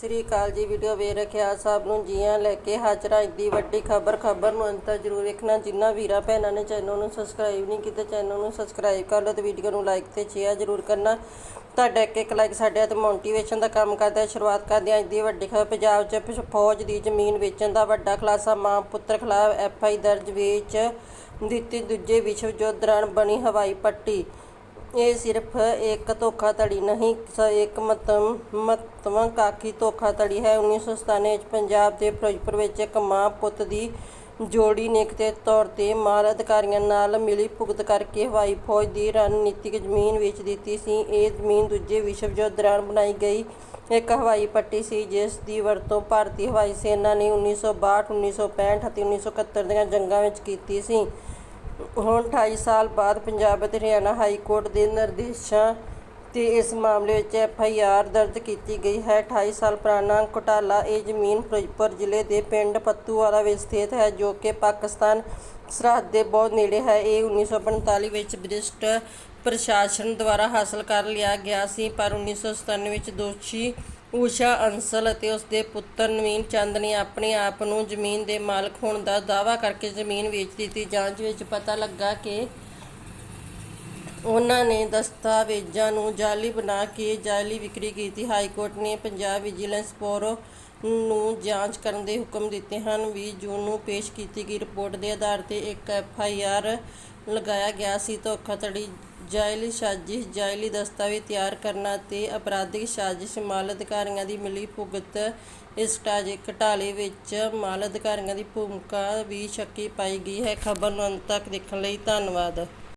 ਸ੍ਰੀ ਅਕਾਲ ਜੀ ਵੀਡੀਓ ਵੇਖ ਰੱਖਿਆ ਸਭ ਨੂੰ, ਜੀਆਂ ਲੈ ਕੇ ਹਾਜ਼ਰਾਂ ਦੀ ਵੱਡੀ ਖਬਰ ਖਬਰ ਨੂੰ ਅੰਤ ਤੱਕ ਜ਼ਰੂਰ ਵੇਖਣਾ। ਜਿਨ੍ਹਾਂ ਵੀਰਾਂ ਭੈਣਾਂ ਨੇ ਚੈਨਲ ਨੂੰ ਸਬਸਕ੍ਰਾਈਬ ਨਹੀਂ ਕੀਤਾ ਚੈਨਲ ਨੂੰ ਸਬਸਕ੍ਰਾਈਬ ਕਰ ਲਓ ਤੇ ਵੀਡੀਓ ਨੂੰ ਲਾਈਕ ਤੇ ਸ਼ੇਅਰ ਜ਼ਰੂਰ ਕਰਨਾ। ਤੁਹਾਡਾ ਇੱਕ ਇੱਕ ਲਾਈਕ ਸਾਡੇ ਅਤੇ ਮੋਟੀਵੇਸ਼ਨ ਦਾ ਕੰਮ ਕਰਦਾ ਹੈ। ਸ਼ੁਰੂਆਤ ਕਰਦੇ ਹਾਂ ਅੱਜ ਦੀ ਵੱਡੀ ਖਬਰ। ਪੰਜਾਬ 'ਚ ਪ- ਫੌਜ ਦੀ ਜ਼ਮੀਨ ਵੇਚਣ ਦਾ ਵੱਡਾ ਖੁਲਾਸਾ, ਮਾਂ ਪੁੱਤਰ ਖਿਲਾਫ ਐਫ ਆਈ ਦਰਜ ਵੇਚ ਦਿੱਤੀ, ਦੂਜੇ ਵਿਸ਼ਵ ਯੁੱਧ ਦੌਰਾਨ ਬਣੀ ਹਵਾਈ ਪੱਟੀ। ਇਹ ਸਿਰਫ ਇੱਕ ਧੋਖਾਧੜੀ ਨਹੀਂ, ਸ ਇੱਕ ਮਤਮ ਮਹੱਤਵਾਕਾਂਖੀ ਧੋਖਾਧੜੀ ਹੈ। 1997 ਵਿੱਚ ਪੰਜਾਬ ਦੇ ਫਿਰੋਜ਼ਪੁਰ ਵਿੱਚ ਇੱਕ ਮਾਂ ਪੁੱਤ ਦੀ ਜੋੜੀ ਨੇ ਕਿਤੇ ਤੌਰ ਤੇ ਮਾਲ ਅਧਿਕਾਰੀਆਂ ਨਾਲ ਮਿਲੀ ਭੁਗਤ ਕਰਕੇ ਹਵਾਈ ਫੌਜ ਦੀ ਰਣਨੀਤਿਕ ਜ਼ਮੀਨ ਵੇਚ ਦਿੱਤੀ ਸੀ। ਇਹ ਜ਼ਮੀਨ ਦੂਜੇ ਵਿਸ਼ਵ ਯੁੱਧ ਦੌਰਾਨ ਬਣਾਈ ਗਈ। ਇੱਕ ਹਵਾਈ ਪੱਟੀ ਸੀ, ਜਿਸ ਦੀ ਵਰਤੋਂ ਭਾਰਤੀ ਹਵਾਈ ਸੈਨਾ ਨੇ 1962 1965 ਅਤੇ 1971 ਦੀਆਂ ਜੰਗਾਂ ਵਿੱਚ ਕੀਤੀ ਸੀ। ਹੁਣ 28 ਸਾਲ ਬਾਅਦ ਪੰਜਾਬ ਅਤੇ ਹਰਿਆਣਾ ਹਾਈ ਕੋਰਟ ਦੇ ਨਿਰਦੇਸ਼ਾਂ ਤੇ ਇਸ ਮਾਮਲੇ ਵਿੱਚ ਐਫ ਆਈ ਆਰ ਦਰਜ ਕੀਤੀ ਗਈ ਹੈ। 28 ਸਾਲ ਪੁਰਾਣਾ ਘੁਟਾਲਾ ਇਹ ਜ਼ਮੀਨ ਫਿਰੋਜ਼ਪੁਰ ਜ਼ਿਲ੍ਹੇ ਦੇ ਪਿੰਡ ਪੱਤੂਵਾਲਾ ਵਿੱਚ ਸਥਿਤ ਹੈ, ਜੋ ਕਿ ਪਾਕਿਸਤਾਨ ਸਰਹੱਦ ਦੇ ਬਹੁਤ ਨੇੜੇ ਹੈ। ਇਹ 1945 ਵਿੱਚ ਬ੍ਰਿਟਿਸ਼ ਪ੍ਰਸ਼ਾਸਨ ਦੁਆਰਾ ਹਾਸਲ ਕਰ ਲਿਆ ਗਿਆ ਸੀ, ਪਰ 1997 ਵਿੱਚ ਦੋਸ਼ੀ ਊਸ਼ਾ ਅੰਸਲ ਅਤੇ ਉਸ ਦੇ ਪੁੱਤਰ ਨਵੀਨ ਚੰਦ ਨੇ ਆਪਣੇ ਆਪ ਨੂੰ ਜ਼ਮੀਨ ਦੇ ਮਾਲਕ ਹੋਣ ਦਾ ਦਾਅਵਾ ਕਰਕੇ ਜ਼ਮੀਨ ਵੇਚ ਦਿੱਤੀ। ਜਾਂਚ ਵਿੱਚ ਪਤਾ ਲੱਗਾ ਕਿ ਉਹਨਾਂ ਨੇ ਦਸਤਾਵੇਜ਼ਾਂ ਨੂੰ ਜਾਅਲੀ ਬਣਾ ਕੇ ਜਾਅਲੀ ਵਿਕਰੀ ਕੀਤੀ। ਹਾਈ ਕੋਰਟ ਨੇ ਪੰਜਾਬ ਵਿਜੀਲੈਂਸ ਬਿਊਰੋ ਨੂੰ ਜਾਂਚ ਕਰਨ ਦੇ ਹੁਕਮ ਦਿੱਤੇ ਹਨ। 20 ਜੂਨ ਨੂੰ ਪੇਸ਼ ਕੀਤੀ ਗਈ ਰਿਪੋਰਟ ਦੇ ਆਧਾਰ ਤੇ ਇੱਕ ਐਫ ਆਈ ਆਰ ਲਗਾਇਆ ਗਿਆ ਸੀ। ਧੋਖਾਧੜੀ ਜਾਇਲੀ ਸਾਜ਼ਿਸ਼, ਜਾਇਲੀ ਦਸਤਾਵੇਜ਼ ਤਿਆਰ ਕਰਨਾ ਅਤੇ ਅਪਰਾਧਿਕ ਸਾਜ਼ਿਸ਼ ਮਾਲ ਅਧਿਕਾਰੀਆਂ ਦੀ ਮਿਲੀ ਭੁਗਤ ਇਸ ਟਾਜੇ, ਘਟਾਲੇ ਵਿੱਚ ਮਾਲ ਅਧਿਕਾਰੀਆਂ ਦੀ ਭੂਮਿਕਾ ਵੀ ਸ਼ੱਕੀ ਪਾਈ ਗਈ ਹੈ। ਖਬਰ ਨੂੰ ਅੰਤ ਤੱਕ ਦੇਖਣ ਲਈ ਧੰਨਵਾਦ।